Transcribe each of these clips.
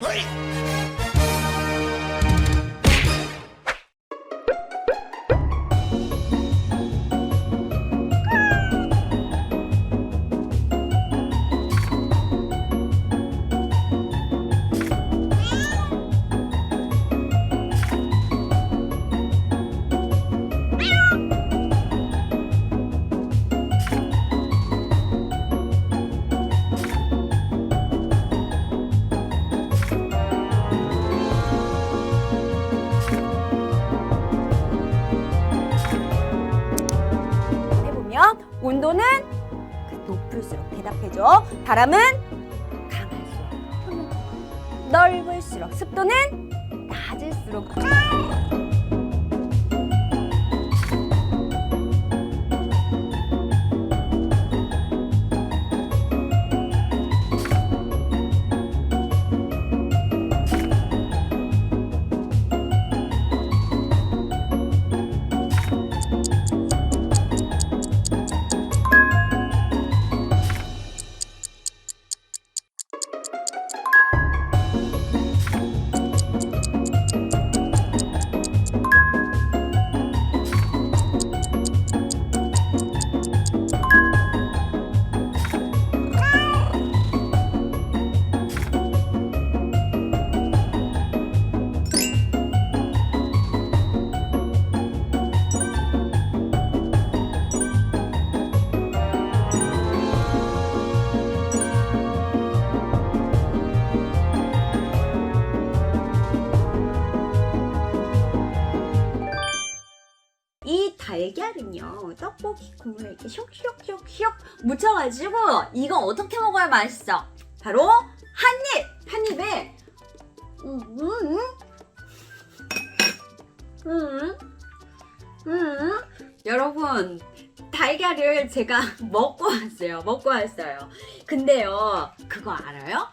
해 온도는 높을수록 대답해줘. 바람은 강할수록 넓을수록 습도는 낮을수록 이 달걀은요 떡볶이 국물에 이렇게 쇽쇽쇽쇽 묻혀가지고 이거 어떻게 먹어야 맛있어? 바로 한입! 한입에 음, 음, 음, 음. 여러분 달걀을 제가 먹고 왔어요 먹고 왔어요 근데요 그거 알아요?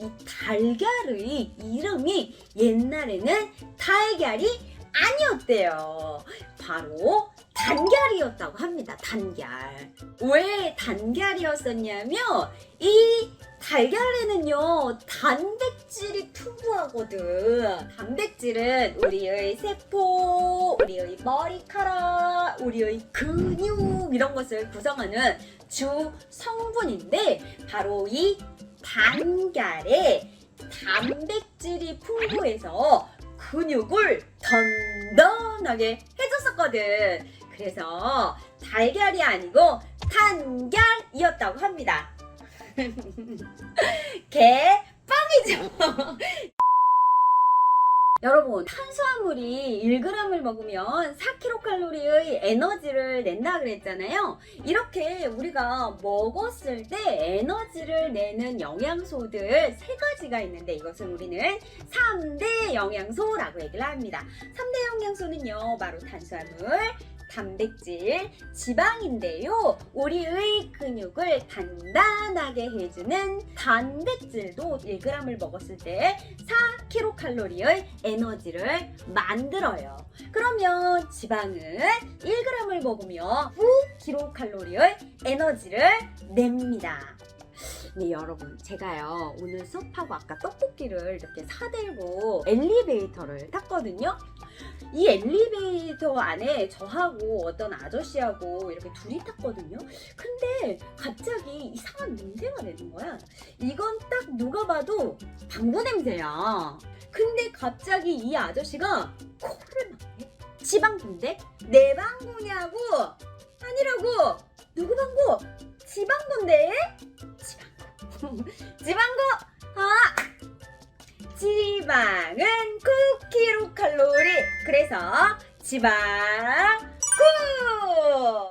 이 달걀의 이름이 옛날에는 달걀이 아니었대요 바로 단걀이었다고 합니다. 단걀. 왜 단걀이었었냐면 이 달걀에는요 단백질이 풍부하거든. 단백질은 우리의 세포, 우리의 머리카락, 우리의 근육 이런 것을 구성하는 주 성분인데 바로 이 단걀에 단백질이 풍부해서 근육을 던던하게 해줬었거든. 그래서 달걀이 아니고 단걀이었다고 합니다. 개 빵이죠. 여러분 탄수화물이 1g을 먹으면 4kcal의 에너지를 낸다 그랬잖아요. 이렇게 우리가 먹었을 때 에너지를 내는 영양소들 세 가지가 있는데 이것을 우리는 3대 영양소라고 얘기를 합니다. 3대 영양소는요, 바로 탄수화물, 단백질, 지방인데요. 우리의 근육을 단단하게 해주는 단백질도 1g을 먹었을 때 4kcal의 에너지를 만들어요. 그러면 지방은 1g을 먹으면 9kcal의 에너지를 냅니다. 네 여러분 제가요 오늘 수업하고 아까 떡볶이를 이렇게 사들고 엘리베이터를 탔거든요 이 엘리베이터 안에 저하고 어떤 아저씨하고 이렇게 둘이 탔거든요. 근데 갑자기 이상한 냄새가 나는 거야. 이건 딱 누가 봐도 방구 냄새야. 근데 갑자기 이 아저씨가 코를 막네 지방군데 내 방구냐고? 아니라고! 누구 방구 지방군데 지방구 지방구 아! 지방은 9kcal 그래서 지방 9